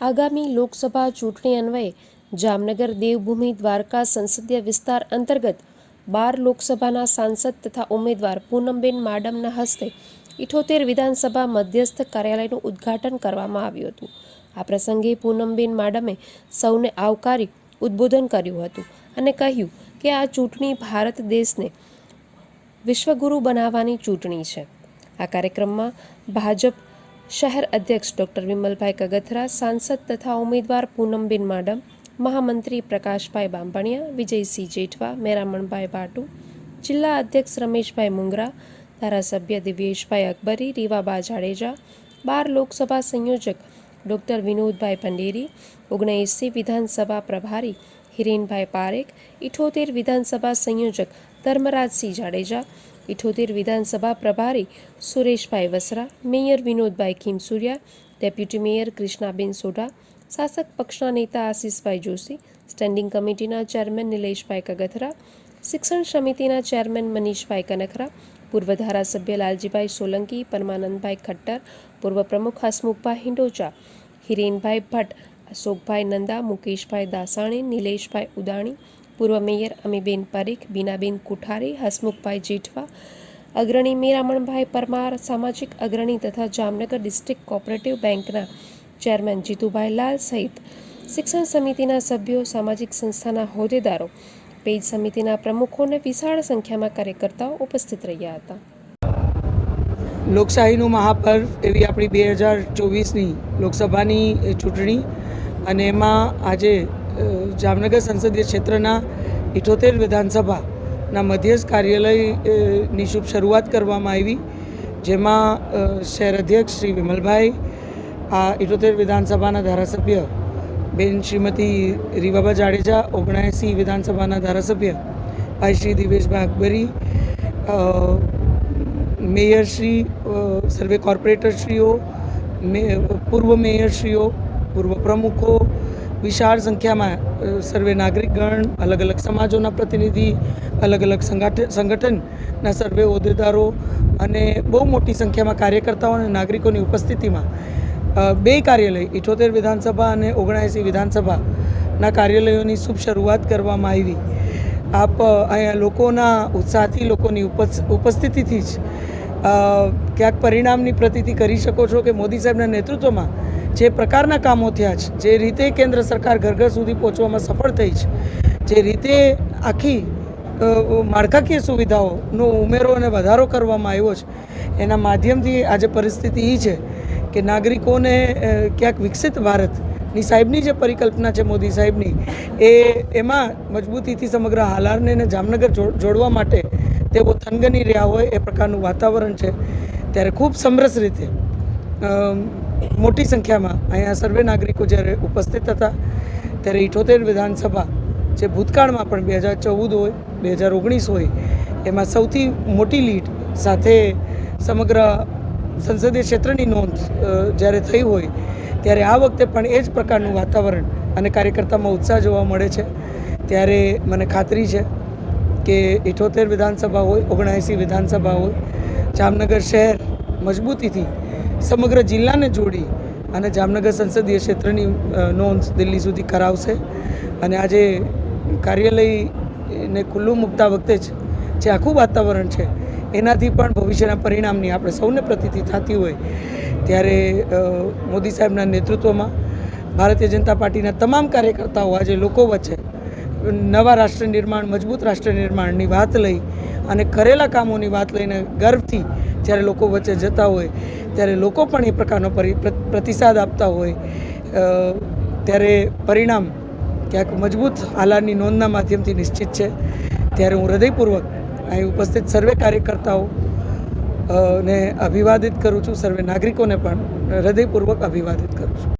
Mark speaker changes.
Speaker 1: આગામી લોકસભા ચૂંટણી અન્વયે જામનગર દેવભૂમિ દ્વારકા સંસદીય વિસ્તાર અંતર્ગત બાર લોકસભાના સાંસદ તથા ઉમેદવાર પૂનમબેન માડમના હસ્તે ઇઠોતેર વિધાનસભા મધ્યસ્થ કાર્યાલયનું ઉદ્ઘાટન કરવામાં આવ્યું હતું. આ પ્રસંગે પૂનમબેન માડમે સૌને આવકારી ઉદ્બોધન કર્યું હતું અને કહ્યું કે આ ચૂંટણી ભારત દેશને વિશ્વગુરુ બનાવવાની ચૂંટણી છે. આ કાર્યક્રમમાં ભાજપ શહેર અધ્યક્ષ ડૉક્ટર વિમલભાઈ કગથરા, સાંસદ તથા ઉમેદવાર પૂનમબેન માડમ, મહામંત્રી પ્રકાશભાઈ બાંભણિયા, વિજયસિંહ જેઠવા, મેરામણભાઈ ભાટુ, જિલ્લા અધ્યક્ષ રમેશભાઈ મુંગરા, ધારાસભ્ય દિવ્યેશભાઈ અકબરી, રીવાબા જાડેજા, બાર લોકસભા સંયોજક ડૉક્ટર વિનોદભાઈ ભંડેરી ઓગણએંસી વિધાનસભા પ્રભારી હિરેનભાઈ પારેખ, ઇઠોતેર વિધાનસભા સંયોજક ધર્મરાજસિંહ જાડેજા ઇઠોતેર વિધાનસભા પ્રભારી Sureshbhai Vasara, mayor Vinodbhai Khimsuriya, deputy mayor Krishnaben Sodha, શાસક પક્ષના નેતા આશીષભાઈ જોશી, સ્ટેન્ડિંગ કમિટીના ચેરમેન નિલેશભાઈ કગથરા, શિક્ષણ સમિતિના ચેરમેન મનીષભાઈ કનખરા, પૂર્વ ધારાસભ્ય લાલજીભાઈ સોલંકી, પરમાનંદભાઈ ખટ્ટર, પૂર્વ પ્રમુખ હસમુખભાઈ હિંડોચા, હિરેનભાઈ ભટ્ટ, અશોકભાઈ નંદા, મુકેશભાઈ દાસાણી, નિલેશભાઈ ઉદાણી પૂર્વ મેયર અમીબેન પરીખ, બીનાબેન કુઠારી, હસમુખભાઈ જેઠવા, અગ્રણી મીરામણભાઈ પરમાર, સામાજિક અગ્રણી તથા જામનગર ડિસ્ટ્રિક્ટ કોઓપરેટિવ બેંકના ચેરમેન જીતુભાઈ લાલ સહિત શિક્ષણ સમિતિના સભ્યો, સામાજિક સંસ્થાના હોદ્દેદારો, પેજ સમિતિના પ્રમુખો અને વિશાળ સંખ્યામાં કાર્યકર્તાઓ ઉપસ્થિત રહ્યા હતા.
Speaker 2: લોકશાહીનું મહાપર્વ એવી આપણી બે હજાર ચોવીસની લોકસભાની ચૂંટણી અને એમાં આજે જામનગર સંસદીય ક્ષેત્રના ઇઠોતેર વિધાનસભાના મધ્યસ્થ કાર્યાલયની શુભ શરૂઆત કરવામાં આવી. જેમાં શહેર અધ્યક્ષ શ્રી વિમલભાઈ, આ ઇઠોતેર વિધાનસભાના ધારાસભ્ય બેન શ્રીમતી રીવાબા જાડેજા ઓગણએંસી વિધાનસભાના ધારાસભ્ય ભાઈ શ્રી દિવેશભાઈ અકબરી મેયરશ્રી સર્વે કોર્પોરેટરશ્રીઓ પૂર્વ મેયરશ્રીઓ પૂર્વ પ્રમુખો વિશાળ સંખ્યામાં સર્વે નાગરિકગણ અલગ અલગ સમાજોના પ્રતિનિધિ અલગ અલગ સંગઠ, સંગઠનના સર્વે હોદ્દેદારો અને બહુ મોટી સંખ્યામાં કાર્યકર્તાઓ અને નાગરિકોની ઉપસ્થિતિમાં બે કાર્યાલય, ઇઠોતેર વિધાનસભા અને ઓગણએંસી વિધાનસભાના કાર્યાલયોની શુભ શરૂઆત કરવામાં આવી. આપ અહીંયા લોકોના ઉત્સાહથી લોકોની ઉપસ, ઉપસ્થિતિથી જ ક્યાંક પરિણામની પ્રતીતિ કરી શકો છો કે મોદી સાહેબના નેતૃત્વમાં જે પ્રકારના કામો થયા છે, જે રીતે કેન્દ્ર સરકાર ઘર ઘર સુધી પહોંચવામાં સફળ થઈ છે, જે રીતે આખી માળખાકીય સુવિધાઓનો ઉમેરો અને વધારો કરવામાં આવ્યો છે, એના માધ્યમથી આજે પરિસ્થિતિ એ છે કે નાગરિકોને ક્યાંક વિકસિત ભારતની સાહેબની જે પરિકલ્પના છે મોદી સાહેબની, એ, એમાં મજબૂતીથી સમગ્ર હાલારને જામનગર જોડવા માટે તેઓ થનગની રહ્યા હોય એ પ્રકારનું વાતાવરણ છે. ત્યારે ખૂબ સમરસ રીતે મોટી સંખ્યામાં અહીંયા સર્વે નાગરિકો જ્યારે ઉપસ્થિત હતા, ત્યારે ઇઠોતેર વિધાનસભા જે ભૂતકાળમાં પણ બે હજાર ચૌદ હોય, બે હજાર ઓગણીસ હોય, એમાં સૌથી મોટી લીડ સાથે સમગ્ર સંસદીય ક્ષેત્રની નોંધ જ્યારે થઈ હોય, ત્યારે આ વખતે પણ એ જ પ્રકારનું વાતાવરણ અને કાર્યકર્તામાં ઉત્સાહ જોવા મળે છે. ત્યારે મને ખાતરી છે કે ઇઠોતેર વિધાનસભા હોય, ઓગણએંસી વિધાનસભા હોય. જામનગર શહેર મજબૂતીથી સમગ્ર જિલ્લાને જોડી અને જામનગર સંસદીય ક્ષેત્રની નોંધ દિલ્હી સુધી કરાવશે. અને આજે કાર્યાલયને ખુલ્લું મૂકતા વખતે જ જે આખું વાતાવરણ છે, એનાથી પણ ભવિષ્યના પરિણામની આપણે સૌને પ્રતીતિ થતી હોય, ત્યારે મોદી સાહેબના નેતૃત્વમાં ભારતીય જનતા પાર્ટીના તમામ કાર્યકર્તાઓ આજે લોકો વચ્ચે નવા રાષ્ટ્ર નિર્માણ, મજબૂત રાષ્ટ્ર નિર્માણની વાત લઈ અને કરેલા કામોની વાત લઈને ગર્વથી જ્યારે લોકો વચ્ચે જતા હોય, ત્યારે લોકો પણ એ પ્રકારનો પરી પ્રતિસાદ આપતા હોય ત્યારે પરિણામ ક્યાંક મજબૂત હાલારની નોંધના માધ્યમથી નિશ્ચિત છે. ત્યારે હું હૃદયપૂર્વક અહીં ઉપસ્થિત સર્વે કાર્યકર્તાઓ ને અભિવાદિત કરું છું, સર્વે નાગરિકોને પણ હૃદયપૂર્વક અભિવાદિત કરું છું.